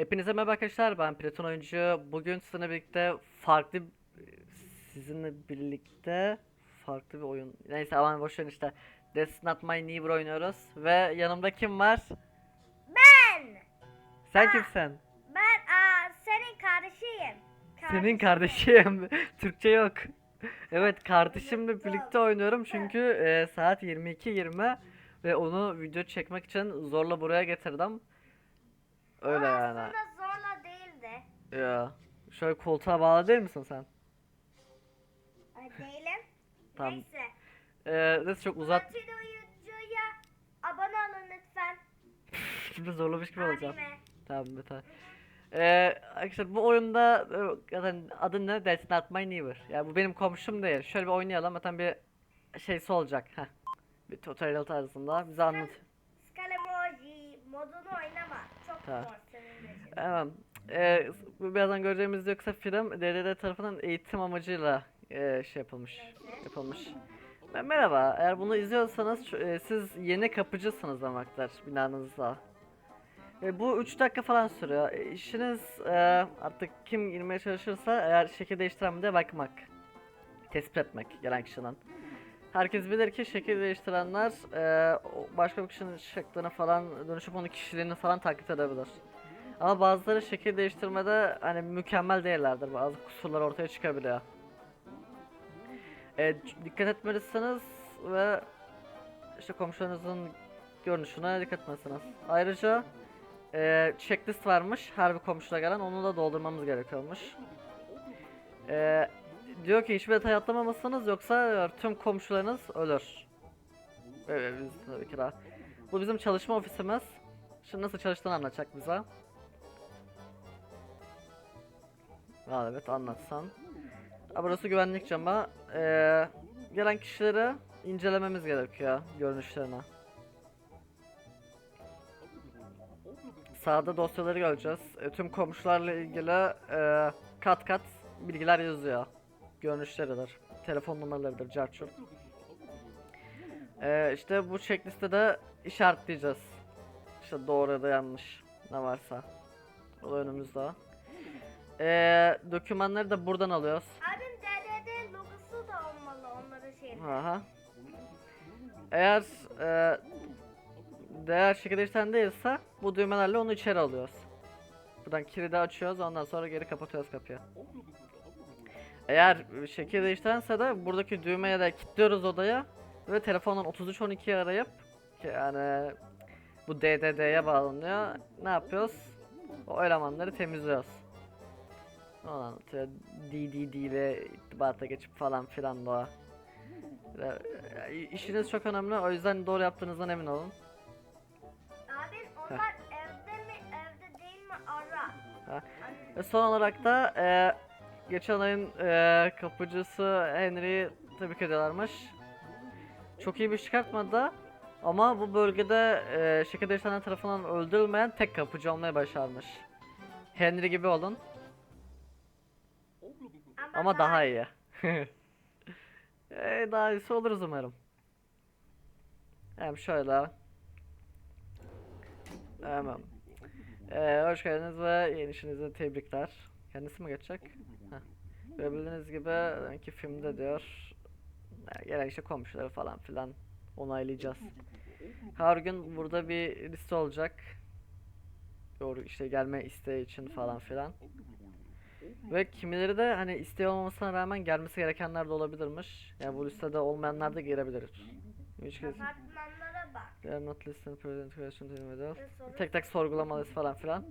Hepinize merhaba arkadaşlar ben Platon oyuncu. Bugün sizinle birlikte farklı sizinle birlikte farklı bir oyun. Neyse aman boş verin işte. That's not my neighbor oynuyoruz ve yanımda kim var? Ben. Sen Aa. kimsin? Ben aa, senin kardeşiyim. Senin kardeşim. Türkçe yok. Evet kardeşimle birlikte oynuyorum çünkü e, saat 22.20 ve onu video çekmek için zorla buraya getirdim. Öyle O yani. Aslında zorla değildi. Ya. Şöyle koltuğa bağlı değil misin sen? Ay, değilim. Tamam. Neyse. Ee, neyse çok uzat. Oyuncuya abone olun lütfen. Şimdi zorlamış gibi olacağım. Tamam yeter. Ee, arkadaşlar bu oyunda e, zaten adı ne? That's not my neighbor. Yani bu benim komşum değil. Şöyle bir oynayalım. Zaten bir şeysi olacak. Heh. Bir tutorial tarzında bize anlat. İçin. Tamam. Ee, birazdan göreceğimiz yoksa film DDD tarafından eğitim amacıyla e, şey yapılmış. Yapılmış. Merhaba. Eğer bunu izliyorsanız e, siz yeni kapıcısınız demektir binanızda. E, bu 3 dakika falan sürüyor. E, işiniz e, artık kim girmeye çalışırsa eğer şekil değiştiren mi diye bakmak. Tespit etmek gelen kişiden. Herkes bilir ki şekil değiştirenler e, başka bir kişinin şeklini falan dönüşüp onun kişiliğini falan taklit edebilir. Ama bazıları şekil değiştirmede hani mükemmel değillerdir. Bazı kusurlar ortaya çıkabiliyor. E, dikkat etmelisiniz ve işte komşularınızın görünüşüne dikkat etmelisiniz. Ayrıca e, checklist varmış her bir komşuya gelen onu da doldurmamız gerekiyormuş. E, diyor ki hiçbir detay atlamamalısınız yoksa diyor, tüm komşularınız ölür. Evet biz tabii ki daha. Bu bizim çalışma ofisimiz. Şimdi nasıl çalıştığını anlatacak bize. Aa, evet anlatsan. Aa, burası güvenlik camı. Ee, gelen kişileri incelememiz gerekiyor görünüşlerine. Sağda dosyaları göreceğiz. E, tüm komşularla ilgili e, kat kat bilgiler yazıyor. Görünüşleridir, telefon numaralarıdır, carçur. E, işte bu checkliste de işaretleyeceğiz. İşte doğru ya da yanlış ne varsa. O da önümüzde. Ee, dokümanları da buradan alıyoruz. Abim DDD logosu da olmalı onların şeyinde. Aha. Eğer e, değer şekilde işten değilse bu düğmelerle onu içeri alıyoruz. Buradan kilidi açıyoruz ondan sonra geri kapatıyoruz kapıyı. Eğer şekil değiştirense de buradaki düğmeye de kilitliyoruz odaya ve telefondan 3312'yi arayıp ki yani bu DDD'ye bağlanıyor. Ne yapıyoruz? O elemanları temizliyoruz. Onu anlatıyor. DDD ile irtibata geçip falan filan da. E, İşiniz çok önemli o yüzden doğru yaptığınızdan emin olun. Abim onlar evde mi evde değil mi ara. Ha. Ve son olarak da e, geçen ayın e, kapıcısı Henry'i tebrik ediyorlarmış. Çok iyi bir çıkartmadı ama bu bölgede e, şekil değiştirenler tarafından öldürülmeyen tek kapıcı olmayı başarmış. Henry gibi olun ama daha iyi. e, daha iyisi oluruz umarım. Hem şöyle. Hemen. Ee, hoş geldiniz ve yeni işinize tebrikler. Kendisi mi geçecek? Görebildiğiniz gibi ki filmde diyor gelen işte komşuları falan filan onaylayacağız. Her gün burada bir liste olacak. Doğru işte gelme isteği için falan filan. Ve kimileri de hani isteği olmamasına rağmen gelmesi gerekenler de olabilirmiş. Yani bu listede olmayanlar da girebilir. Hiç Apartmanlara bak. they are not listed present question. Ve Tek tek sorgulamalıyız falan filan.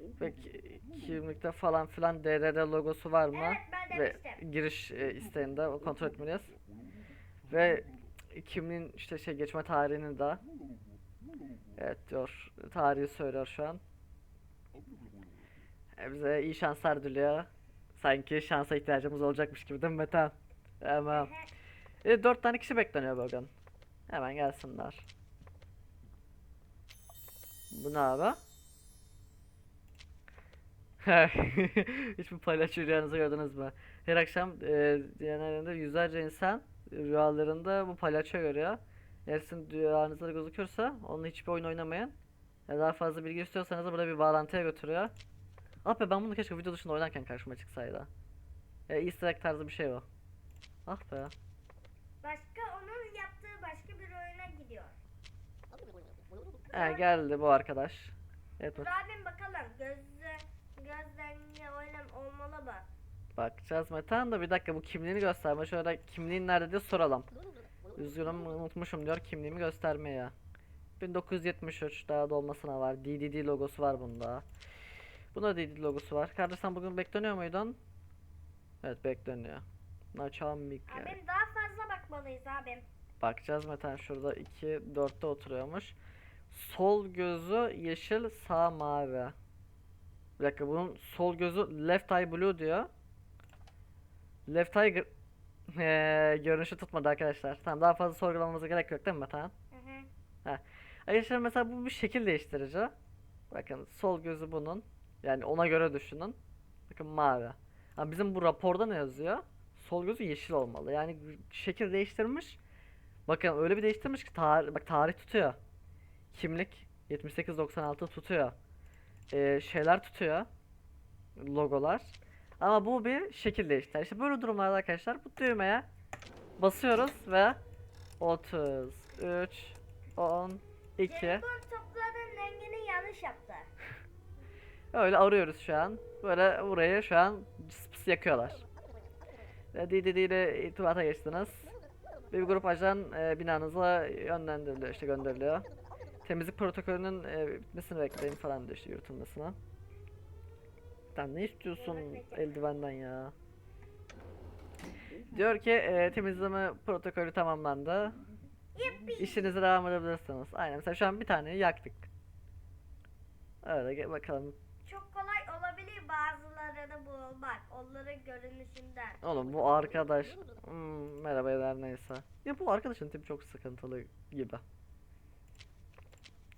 Ve ki- kimlikte falan filan DDD logosu var mı? Evet ben Ve demiştim. giriş e, isteğinde o kontrol etmeliyiz. Ve kimliğin işte şey geçme tarihini de Evet diyor. Tarihi söylüyor şu an. E, bize iyi şanslar diliyor. Sanki şansa ihtiyacımız olacakmış gibi değil mi Mete? Tamam. E, dört tane kişi bekleniyor bugün. Hemen gelsinler. Bu ne abi? Hiçbir palyaço rüyanızı gördünüz mü? Her akşam e, genelinde yüzlerce insan rüyalarında bu palyaço görüyor. Eğer sizin rüyanızda gözüküyorsa onunla hiçbir oyun oynamayın. Ya daha fazla bilgi istiyorsanız da burada bir bağlantıya götürüyor. Ah be ben bunu keşke video dışında oynarken karşıma çıksaydı. E, easter egg tarzı bir şey o. Ah be. Başka onun yaptığı başka bir oyuna gidiyor. He geldi bu arkadaş. Evet Dur abim bakalım gözle oynan olmalı mı? bakacağız Metan da bir dakika bu kimliğini gösterme. Şöyle kimliğin nerede diye soralım. Üzgünüm unutmuşum diyor kimliğimi göstermeye. 1973 daha dolmasına var. DDD logosu var bunda. Bunda DDD logosu var. Kardeş sen bugün bekleniyor muydun? Evet bekleniyor. Naçamik. Abim daha fazla bakmalıyız abim. Bakacağız Metan şurada 2 4'te oturuyormuş. Sol gözü yeşil, sağ mavi. Bir dakika bunun sol gözü left eye blue diyor. Left eye Eee, görünüşü tutmadı arkadaşlar. Tamam daha fazla sorgulamamıza gerek yok değil mi Metan? Hı hı. Arkadaşlar mesela bu bir şekil değiştirici. Bakın sol gözü bunun. Yani ona göre düşünün. Bakın mavi. Ha, bizim bu raporda ne yazıyor? Sol gözü yeşil olmalı. Yani şekil değiştirmiş. Bakın öyle bir değiştirmiş ki tarih, bak tarih tutuyor. Kimlik 7896 tutuyor. Ee, şeyler tutuyor. Logolar. Ama bu bir şekil değiştir. İşte böyle durumlarda arkadaşlar bu düğmeye basıyoruz ve 33 10 2 Jelibon toplarının rengini yanlış yaptı. Öyle arıyoruz şu an. Böyle burayı şu an cıs pıs yakıyorlar. DDD ile irtibata geçtiniz. Bir grup ajan e, binanıza yönlendiriliyor işte gönderiliyor. Temizlik protokolünün e, bitmesini bekleyin falan diyor işte yürütülmesine. Sen ne istiyorsun eldivenden ya? Diyor ki e, temizleme protokolü tamamlandı. İşinize devam edebilirsiniz. Aynen mesela şu an bir tane yaktık. Öyle ge- bakalım. Çok kolay olabilir bazılarını bulmak. Onların görünüşünden. Oğlum bu arkadaş hmm, merhaba eder neyse. Ya bu arkadaşın tipi çok sıkıntılı gibi.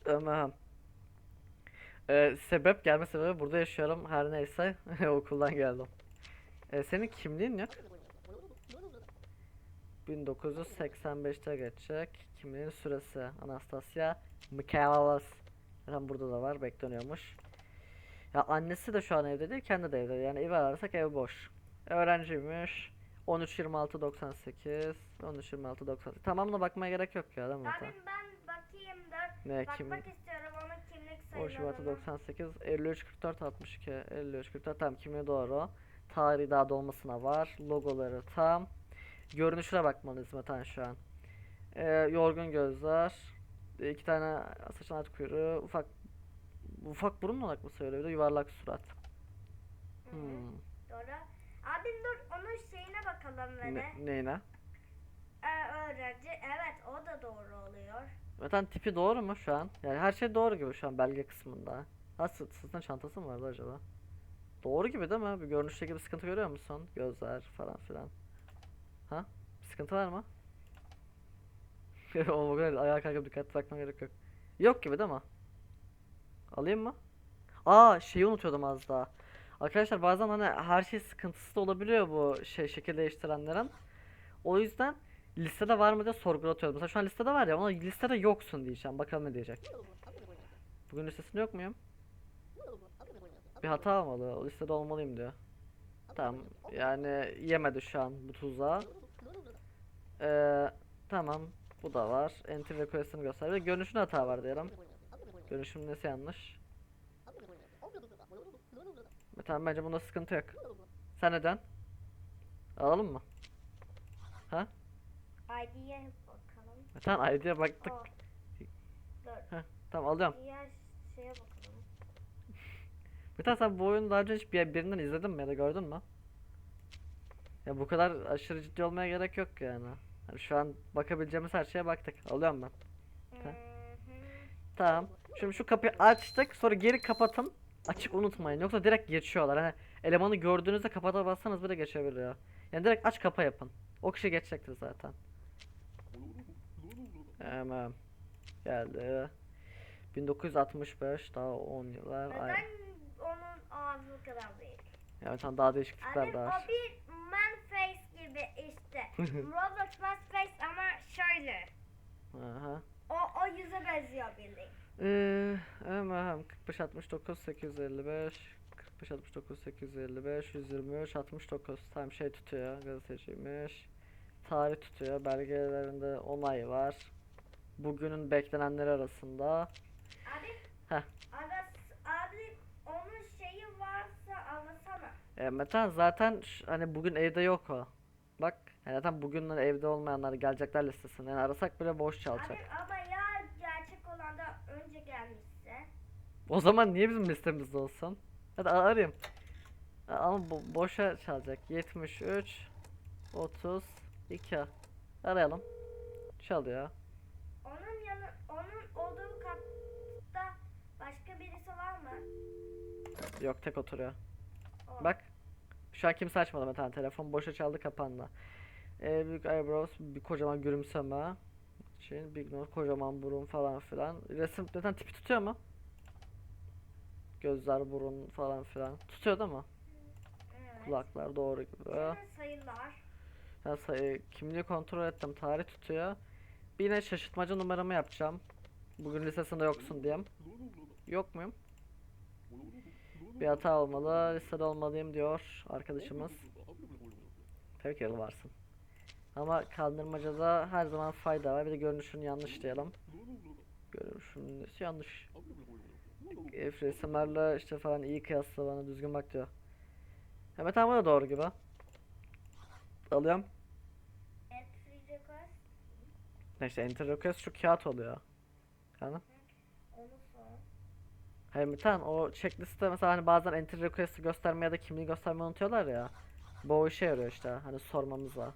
Tamam. Ee, sebep gelme sebebi burada yaşıyorum her neyse okuldan geldim. Ee, senin kimliğin yok. 1985'te geçecek. Kimliğin süresi Anastasia Michaelis. Zaten burada da var bekleniyormuş. Ya annesi de şu an evde değil kendi de evde yani evi ararsak ev boş. Öğrenciymiş. 13 26 98 13 26 98 Tamamına bakmaya gerek yok ya değil mi? Abim ben Ne bakmak kimlik? istiyorum onun kimlik 13 Şubat sayılarını. 98 53 44 62 53 44 tam kimliği doğru. Tarihi daha dolmasına var. Logoları tam. Görünüşüne bakmalıyız Metan şu an. Ee, yorgun gözler. iki tane saçın alt kuyruğu. Ufak ufak burun olarak mı söylüyor? Bir de yuvarlak surat. Hı hı, Hmm. Doğru. Abim dur onun şeyine bakalım de. Ne, neyine? Ee, öğrenci evet o da doğru oluyor. Metan tipi doğru mu şu an? Yani her şey doğru gibi şu an belge kısmında. Ha sırt, sırtında çantası mı vardı acaba? Doğru gibi değil mi? Bir görünüşte gibi sıkıntı görüyor musun? Gözler falan filan. Ha? Bir sıkıntı var mı? O kadar ayağa kalkıp dikkat bakmaya gerek yok. Yok gibi değil mi? Alayım mı? Aa şeyi unutuyordum az daha. Arkadaşlar bazen hani her şey sıkıntısı da olabiliyor bu şey şekil değiştirenlerin. O yüzden listede var mı diye sorgulatıyorum. Mesela şu an listede var ya ona listede yoksun diyeceğim. Bakalım ne diyecek. Bugün listesinde yok muyum? Bir hata olmalı. Listede olmalıyım diyor. Tamam. Yani yemedi şu an bu tuzağı. Ee, tamam. Bu da var. Entry request'ini göster. Bir de görünüşünde hata var diyelim. Görünüşüm nesi yanlış? Tamam bence bunda sıkıntı yok. Sen neden? Alalım mı? Ha? ID'ye bakalım. Tamam ID'ye baktık. O. Dur. Tamam alıyorum. Diğer şeye bakalım. Tane sen bu oyunu daha önce hiç bir birinden izledin mi ya da gördün mü? Ya bu kadar aşırı ciddi olmaya gerek yok yani. Hani şu an bakabileceğimiz her şeye baktık. Alıyorum ben. Hı. Tamam. Şimdi şu kapıyı açtık. Sonra geri kapatın. Açık unutmayın. Yoksa direkt geçiyorlar. Hani elemanı gördüğünüzde kapata bassanız bile geçebiliyor. Yani direkt aç kapa yapın. O kişi geçecektir zaten. Hemen. Geldi. 1965 daha 10 yıllar. Ay. Neden onun ağzı kadar büyük? Yani tam daha değişik tipler Abim de var. o bir man face gibi işte. Roblox man face ama şöyle. Aha. O, o yüze benziyor bildiğin. Ee, hemen 45 69 855 45 69 855 123 69 tam şey tutuyor gazeteciymiş tarih tutuyor belgelerinde onay var bugünün beklenenleri arasında. Abi. Heh. Aras, abi onun şeyi varsa arasana. e, Metan zaten hani bugün evde yok o. Bak yani zaten bugün evde olmayanlar gelecekler listesinde yani arasak bile boş çalacak. Abi ama ya gerçek olan da önce gelmişse. o zaman niye bizim listemizde olsun? Hadi arayayım. A- ama bo- boşa çalacak. 73 32 arayalım. Çalıyor Onun yanı onun olduğu katta başka birisi var mı? Yok tek oturuyor. O. Bak. Şu an kimse açmadı Metan. Telefon boşa çaldı kapandı. Ee, büyük eyebrows, bir kocaman gülümseme. Şey, big nose, kocaman burun falan filan. Resim zaten tipi tutuyor mu? Gözler, burun falan filan. Tutuyor değil mi? Evet. Kulaklar doğru gibi. Senin sayılar. Ben sayı, kimliği kontrol ettim. Tarih tutuyor. Bir yine şaşırtmacı numaramı yapacağım. Bugün listesinde yoksun diyeyim. Yok muyum? Bir hata olmalı. Listede olmalıyım diyor arkadaşımız. Tabii ki varsın. Ama kaldırmacada her zaman fayda var. Bir de görünüşün yanlış diyelim. Görünüşün nesi yanlış. Resimlerle işte falan iyi kıyasla bana düzgün bak diyor. Evet ama da doğru gibi. Alıyorum. Entry request. İşte enter request şu kağıt oluyor. Yani. Hayır Metan o checklist'te mesela hani bazen enter request'i göstermeyi ya da kimliği göstermeyi unutuyorlar ya. Bu o işe yarıyor işte hani sormamızla.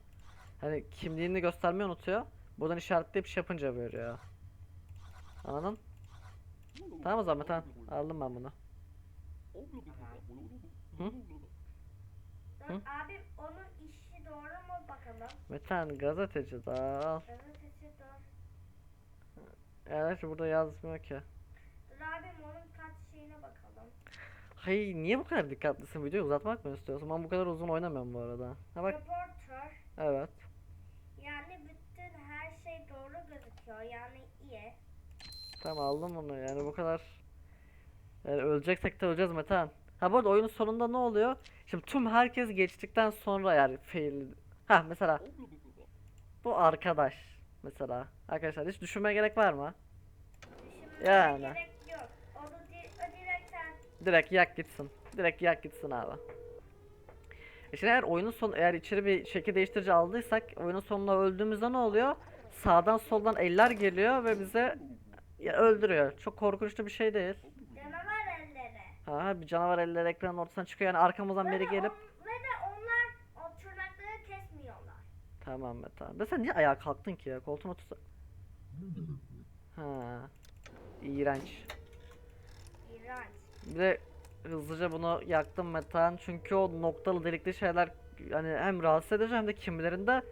Hani kimliğini göstermeyi unutuyor. Buradan işaretleyip şey yapınca veriyor. Anladın? Tamam o zaman Metan. Aldım ben bunu. Hı? Dur, abi onun işi doğru mu bakalım? Metan gazeteci daha. Gazetesi dur. Evet burada yazmıyor ki. Dur abim onun. Hayır niye bu kadar dikkatlisin videoyu uzatmak mı istiyorsun? Ben bu kadar uzun oynamıyorum bu arada. Ha bak Reporter. evet. Yani bütün her şey doğru gözüküyor. Yani iyi. Tamam aldım bunu yani bu kadar yani öleceksek de öleceğiz Metehan. Ha bu arada oyunun sonunda ne oluyor? Şimdi tüm herkes geçtikten sonra yani fail. Ha mesela bu arkadaş mesela. Arkadaşlar hiç düşünmeye gerek var mı? Düşünmeye Yani. gerek yok. Onu di o direkt sen Direkt yak gitsin. Direkt yak gitsin abi. E şimdi eğer oyunun sonu eğer içeri bir şekil değiştirici aldıysak oyunun sonunda öldüğümüzde ne oluyor? Sağdan soldan eller geliyor ve bize öldürüyor. Çok korkunçlu bir şey değil. canavar elleri. Ha bir canavar eller ekranın ortasına çıkıyor yani arkamızdan biri gelip on- ve de onlar o tırnakları kesmiyorlar. tamam be tamam. Da sen niye ayağa kalktın ki ya? Koltuğun otursa. Ha. İğrenç. İğrenç. Bir de hızlıca bunu yaktım Metan çünkü o noktalı delikli şeyler hani hem rahatsız edici hem de kimilerinde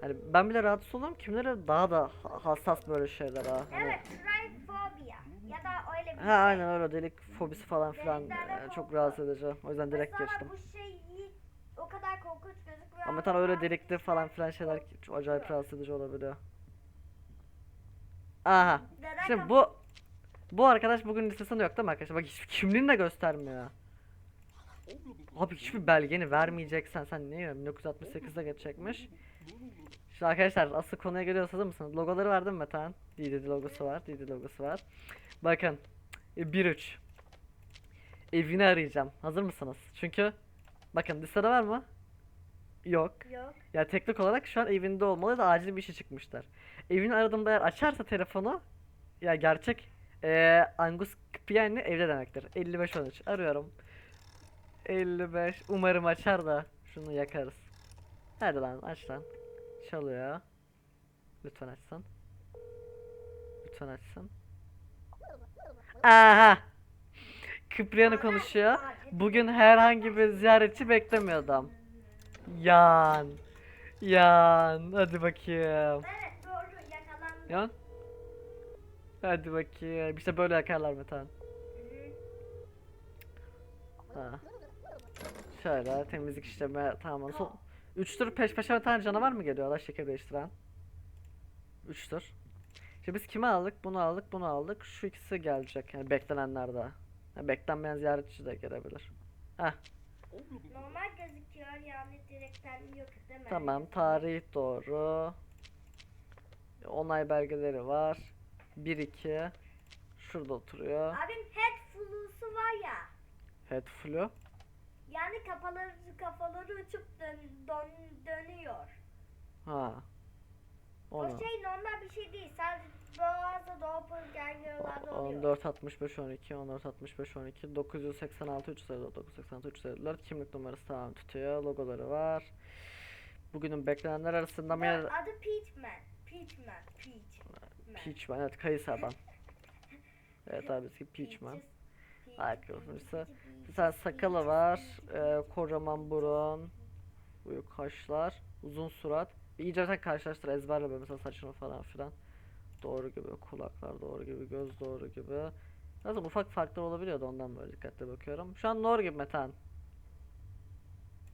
hani ben bile rahatsız oluyorum kimileri daha da ha- hassas böyle şeyler ha. Hani- Evet, trifobia. Ya da öyle bir Ha şey. aynen öyle delik fobisi falan filan e, çok rahatsız edici. O yüzden direkt Mesela geçtim. bu şey o kadar korkunç gözükmüyor. Ama Metan öyle delikli falan filan şeyler çok acayip rahatsız edici olabiliyor. Aha. Şimdi bu bu arkadaş bugün listesinde yok değil mi arkadaşlar? Bak hiçbir kimliğini de göstermiyor. Abi hiçbir belgeni vermeyeceksen sen niye 1968'de geçecekmiş. Şimdi arkadaşlar asıl konuya geliyorsa hazır mısınız? Logoları var değil mi Metehan? DDD logosu var, DDD logosu var. Bakın. e, 1-3. Evini arayacağım. Hazır mısınız? Çünkü bakın listede var mı? Yok. Yok. Ya teknik olarak şu an evinde olmalı da acil bir işi çıkmışlar. Evini aradığımda eğer açarsa telefonu ya gerçek eee Angus Piani evde demektir. 55 13 arıyorum. 55 umarım açar da şunu yakarız. Hadi lan aç lan. Çalıyor. Lütfen açsın. Lütfen açsın. Aha. Kipriano konuşuyor. Bugün herhangi bir ziyaretçi beklemiyor Yan. Yan. Hadi bakayım. Evet doğru yakalandı. Yan. Hadi bakayım. İşte böyle yakarlar Metan. Ha. Şöyle temizlik işlemi tamam. Son 3 tur peş peşe bir tane canavar mı geliyor Allah şeker değiştiren? 3 tur. Şimdi Şimdi biz kimi aldık? Bunu aldık, bunu aldık. Şu ikisi gelecek. Yani beklenenler daha. Yani beklenmeyen ziyaretçi de gelebilir. Heh, Normal gözüküyor yani direkten yok değil mi? tamam. Tarih doğru. Onay belgeleri var. 1 2 Şurada oturuyor. Abim head flu'su var ya. Head flu. Yani kafaları kafaları uçup dön, dön, dönüyor. Ha. Onu. O şey normal bir şey değil. Sadece bazı doppelgangerlarda oluyor. 14 65 12 14 65 12 986 304 986 304 kimlik numarası tamam tutuyor logoları var bugünün beklenenler arasında mı Adı Peachman. Peachman. Peachman. Peachman evet kayısı adam evet abi eski Peachman ayakkabısı bir tane sakalı var e, kocaman burun büyük kaşlar uzun surat iyice zaten karşılaştır ezberle böyle mesela saçını falan filan doğru gibi kulaklar doğru gibi göz doğru gibi Zaten ufak farklar olabiliyordu ondan böyle dikkatli bakıyorum. Şu an doğru gibi Metan.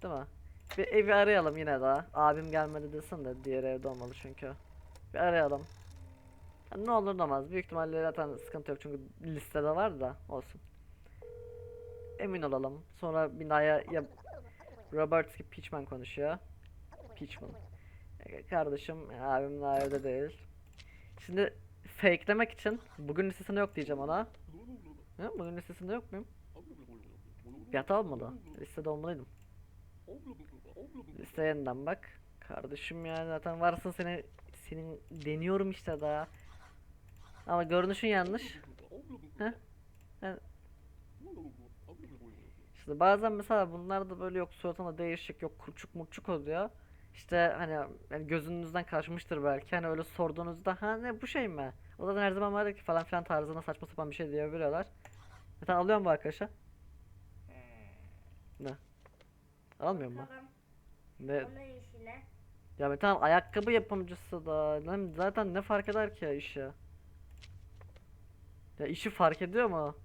Değil mi? Bir evi arayalım yine daha. Abim gelmedi desin de diğer evde olmalı çünkü. Bir arayalım. Ya ne olur ne olmaz. Büyük ihtimalle zaten sıkıntı yok çünkü listede var da olsun. Emin olalım. Sonra binaya ya Robert gibi Peachman konuşuyor. Peachman. E, Kardeşim abim daha evde değil. Şimdi fakelemek için bugün listesinde yok diyeceğim ona. Ha, bugün listesinde yok muyum? Bir hata olmadı. Listede olmalıydım. Listeye yeniden bak. Kardeşim yani zaten varsın seni senin deniyorum işte daha. Ama görünüşün yanlış. Heh. Evet. İşte bazen mesela bunlar da böyle yok suratına değişik yok kurçuk murçuk oluyor. İşte hani yani gözünüzden kaçmıştır belki hani öyle sorduğunuzda ha ne bu şey mi? O da her zaman var ki falan filan tarzında saçma sapan bir şey diyebiliyorlar. Zaten alıyor mu arkadaşa? Ne? Almıyor mu? Ne? onun işine. Ya be tamam ayakkabı yapımcısı da lan zaten ne fark eder ki ya işi? Ya işi fark ediyor mu?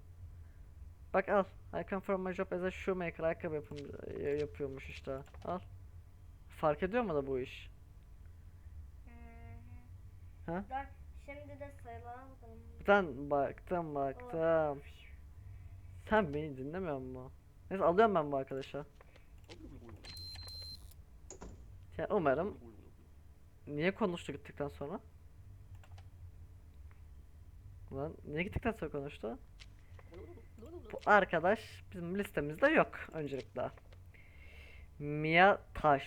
Bak al. I come from my job as a shoemaker ayakkabı yapımcı ya- yapıyormuş işte. Al. Fark ediyor mu da bu iş? Hı hı. Ha? Dur, şimdi de sayılara bakalım. Ben baktım baktım. Sen beni dinlemiyor musun? Neyse alıyorum ben bu arkadaşa. Ya umarım niye konuştu gittikten sonra? Lan niye gittikten sonra konuştu? Bu arkadaş bizim listemizde yok öncelikle. Mia Taş.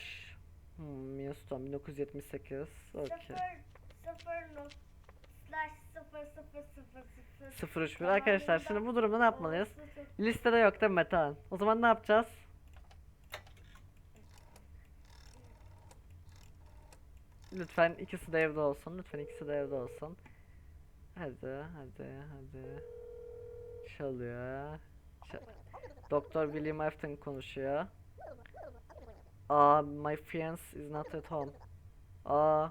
Hmm, Mia Stone 1978. Okey. Sıfır, sıfır not, slash sıfır sıfır sıfır sıfır. 031 arkadaşlar şimdi bu durumda ne yapmalıyız? Listede yok değil mi Metehan? O zaman ne yapacağız? Lütfen ikisi de evde olsun. Lütfen ikisi de evde olsun. Hadi, hadi, hadi. Çalıyor. Çal- Doktor William Afton konuşuyor. Aa, my fiance is not at home. Aa.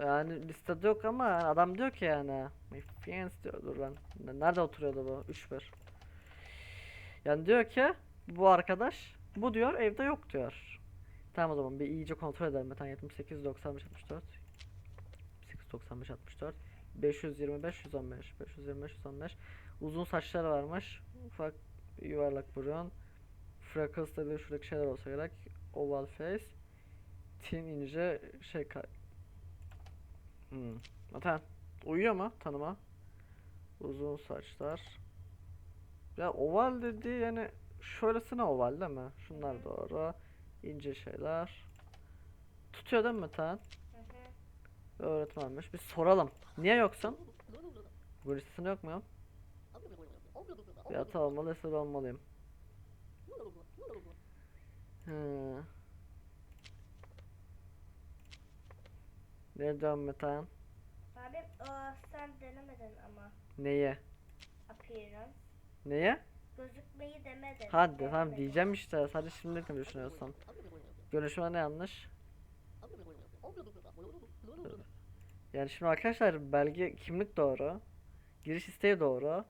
Yani listede yok ama adam diyor ki yani. My fiance diyor. Dur ne- Nerede oturuyordu bu? 3-1. Yani diyor ki bu arkadaş bu diyor evde yok diyor. Tamam o zaman bir iyice kontrol edelim. Metan 78 95 64 8 95 64 525 115 525 115 Uzun saçları varmış. Ufak yuvarlak burun. Freckles dediği şuradaki şeyler olsa gerek. Oval face. Tin ince şey Hmm. Zaten uyuyor mu tanıma? Uzun saçlar. Ya oval dedi yani şöylesine oval değil mi? Şunlar doğru. İnce şeyler. Tutuyor değil mi Tan? Hı hı. Öğretmenmiş. Bir soralım. Niye yoksun? Bu listesinde yok muyum? Bir hata olmalı, listede olmalıyım. Hı. Ne diyorsun Metan? Abi aa, sen denemedin ama Neye? appearance. Neye? Gözükmeyi demedin. Hadi tamam Denemedin. diyeceğim işte. Sadece şimdi ne düşünüyorsun? Görüşme ne yanlış? Yani şimdi arkadaşlar belge kimlik doğru. Giriş isteği doğru.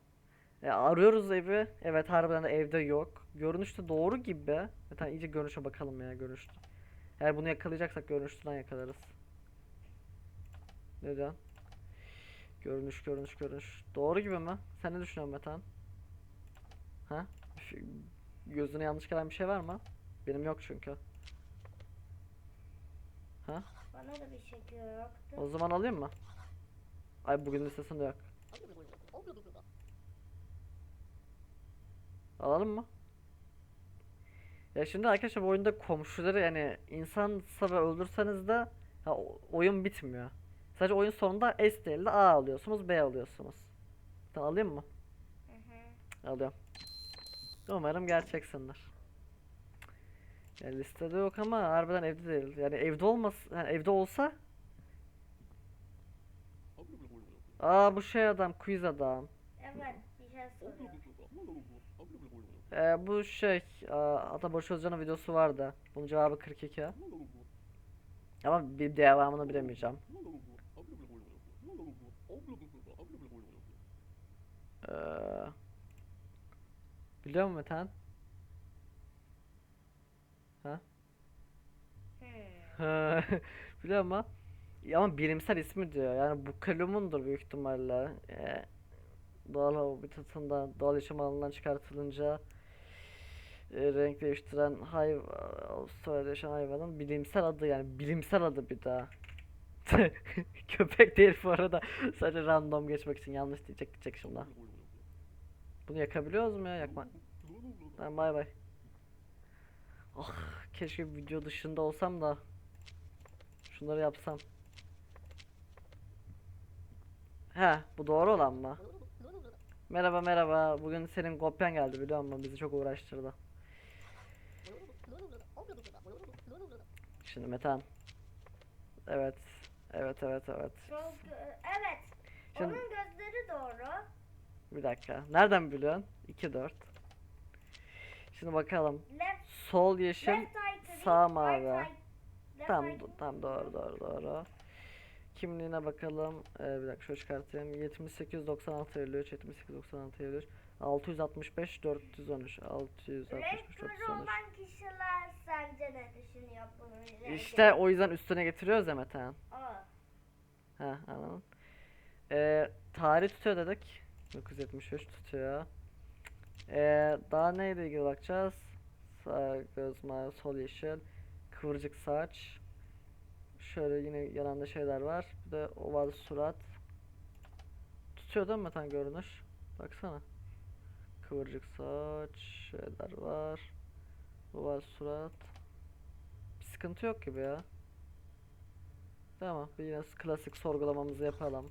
E, arıyoruz evi. Evet harbiden de evde yok. Görünüşte doğru gibi. Zaten iyice görünüşe bakalım ya görünüşte. Eğer bunu yakalayacaksak görünüşten yakalarız. Ne diyorsun? Görünüş görünüş görünüş. Doğru gibi mi? Sen ne düşünüyorsun Metan? Ha? Gözüne yanlış gelen bir şey var mı? Benim yok çünkü. Ha? Bana da bir şekil yoktu. O zaman alayım mı? Ay bugün listesinde yok. Alalım mı? Ya şimdi arkadaşlar bu oyunda komşuları yani insansa ve öldürseniz de ha, oyun bitmiyor. Sadece oyun sonunda S değil de A alıyorsunuz, B alıyorsunuz. Tamam alayım mı? Hı hı. Alıyorum. Umarım gerçeksindir. Yani listede yok ama harbiden evde değil. Yani evde olmaz, yani evde olsa Aa bu şey adam, quiz adam. Evet bir şey. Ee, bu şey, aa, Ataboş Özcan'ın videosu vardı. Bunun cevabı 42. Ama bir devamını bilemeyeceğim. Ee, biliyor musun Metan? Ha? Hmm. biliyor? Ya Ama bilimsel ismi diyor. Yani bu kalumundur büyük ihtimalle. Ee, doğal habitatından, doğal yaşam alanından çıkartılınca e, renk değiştiren hayvan, Avustralya'da yaşayan hayvanın bilimsel adı yani bilimsel adı bir daha. Köpek değil bu arada. Sadece random geçmek için yanlış diyecek diyecek şimdi. Bunu yakabiliyoruz mu ya? Yakma. Tamam bay bay. Ah keşke video dışında olsam da şunları yapsam. He bu doğru olan mı? Merhaba merhaba. Bugün senin kopyan geldi biliyor musun? Bizi çok uğraştırdı. Şimdi Metan. Evet. Evet evet evet. Evet. Şimdi Onun gözleri doğru. bir dakika. Nereden biliyorsun? 2 4. Şimdi bakalım. Left, Sol yeşil. left sağ mavi. Tam tam doğru doğru doğru. Kimliğine bakalım. Ee, bir dakika şöyle çıkartayım. 78 96 53 78 96 53 665 413 665 Renk körü 413. olan kişiler sence ne düşünüyor bunun ile İşte o yüzden üstüne getiriyoruz ya Metehan. Aa, Ha anladın. Ee, tarih tutuyor dedik. 973 tutuyor. Ee, daha neyle ilgili bakacağız? Sağ göz mavi, sol yeşil, kıvırcık saç. Şöyle yine yanında şeyler var. Bir de oval surat. Tutuyor değil mi Metehan görünüş? Baksana. Kıvırcık saç, şeyler var. Oval surat. Bir sıkıntı yok gibi ya. Tamam, bir yine klasik sorgulamamızı yapalım.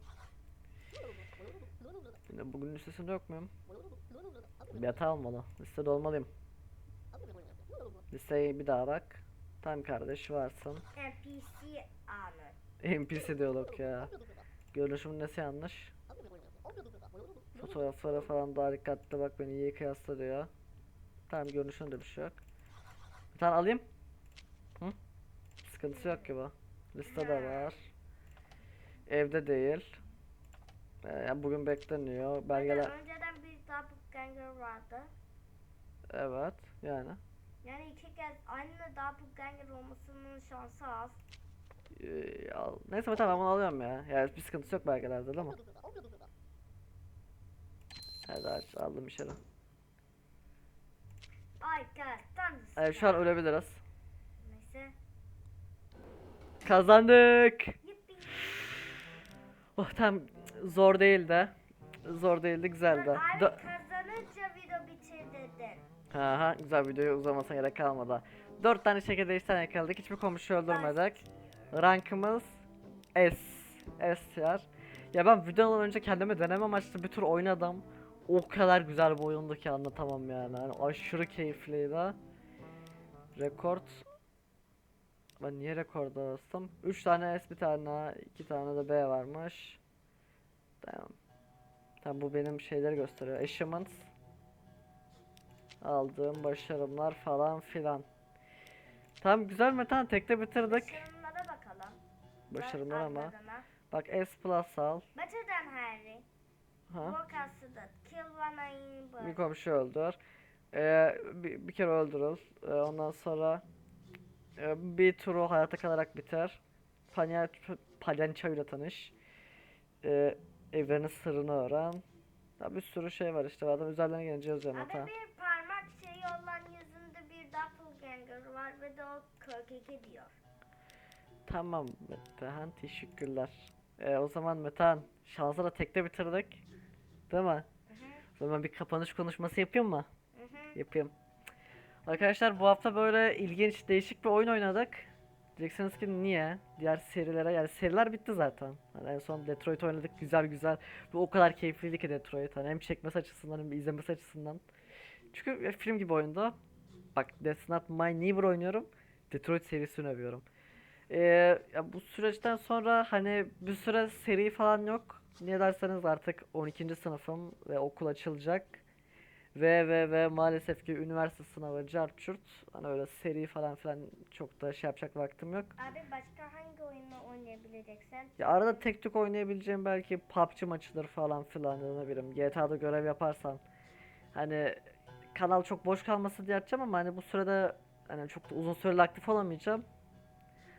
Yine bugün listesinde yok muyum? Bir hata olmalı. Listede olmalıyım. Listeye bir daha bak. Tamam kardeş varsın. NPC anı. NPC diyalog ya. Görünüşümün nesi yanlış? Fotoğraflara falan daha dikkatli bak beni iyi kıyasla diyor. Tamam görünüşünde bir şey yok. Bir tane alayım. Hı? Sıkıntısı yok gibi. Listede var. Evde değil. Ee, yani bugün bekleniyor. Belgeler Önceden bir doppelganger vardı. evet yani. Yani iki kez aynı doppelganger olmasının şansı az. Ee, al- Neyse tamam bunu alıyorum ya. Yani bir sıkıntısı yok belgelerde değil mi? Hadi aç aldım içeri. Ay gerçekten de Evet şu an ölebiliriz. Neyse. Kazandık. Yuppi. Oh tam zor değildi. Zor değildi güzeldi. Abi Aha güzel videoyu uzamasına gerek kalmadı. 4 tane şeker değişten yakaladık. Hiçbir komşu öldürmedik. Rankımız S. S tier. Ya ben videodan önce kendime deneme amaçlı bir tur oynadım. O kadar güzel bir oyundu ki anlatamam yani. Hani aşırı keyifliydi. Rekord. Ben niye rekorda bastım? 3 tane S bir tane 2 tane de B varmış. Tamam. Tamam bu benim şeyleri gösteriyor. Achievements. Aldığım başarımlar falan filan. Tamam güzel Metan tekte bitirdik. Başarımlara bakalım. Başarımlar ama. Bak S plus al. Than Harry. Ha. Bir komşu öldür. Ee, bir, bir kere öldürül. Ee, ondan sonra e, bir turu hayata kalarak biter. Palyaço, palyaçoyla tanış. e, evlerinin sırrını öğren. Ya bir sürü şey var işte adam üzerlerine gelince yazıyorum Abi bir doppelganger var ve de o 42 diyor. Tamam Metehan teşekkürler. E, o zaman Metehan şansı da tekte bitirdik. Değil mi? Hı hı. O zaman bir kapanış konuşması yapayım mı? Hı hı. Yapayım. Arkadaşlar bu hafta böyle ilginç değişik bir oyun oynadık. Diyeceksiniz ki niye? Diğer serilere yani seriler bitti zaten. Hani en son Detroit oynadık güzel güzel. Bu o kadar keyifliydi ki Detroit. Hani hem çekmesi açısından hem izlemesi açısından. Çünkü film gibi oyunda. Bak That's Not My Neighbor oynuyorum. Detroit serisini övüyorum. Ee, ya bu süreçten sonra hani bir süre seri falan yok. Niye derseniz artık 12. sınıfım ve okul açılacak. Ve ve ve maalesef ki üniversite sınavı cart çurt. Hani öyle seri falan filan çok da şey yapacak vaktim yok. Abi başka hangi oyunu oynayabileceksin? Ya arada tek tük oynayabileceğim belki PUBG maçıdır falan filan ne bileyim GTA'da görev yaparsan. Hani kanal çok boş kalması diye açacağım ama hani bu sürede hani çok da uzun süreli aktif olamayacağım.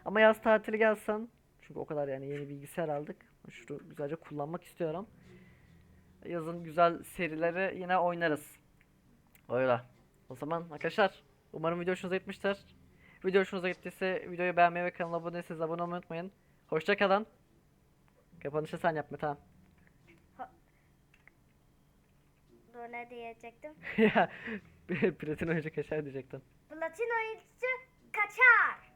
Ama yaz tatili gelsen çünkü o kadar yani yeni bilgisayar aldık. Şunu güzelce kullanmak istiyorum. Yazın güzel serileri yine oynarız. Öyle. O zaman arkadaşlar umarım video hoşunuza gitmiştir. Video hoşunuza gittiyse videoyu beğenmeyi ve kanala abone değilseniz abone olmayı unutmayın. Hoşçakalın. Kapanışı sen yap Metehan. Ne diyecektim? ya platin oyuncu kaçar diyecektin. Platin oyuncu kaçar.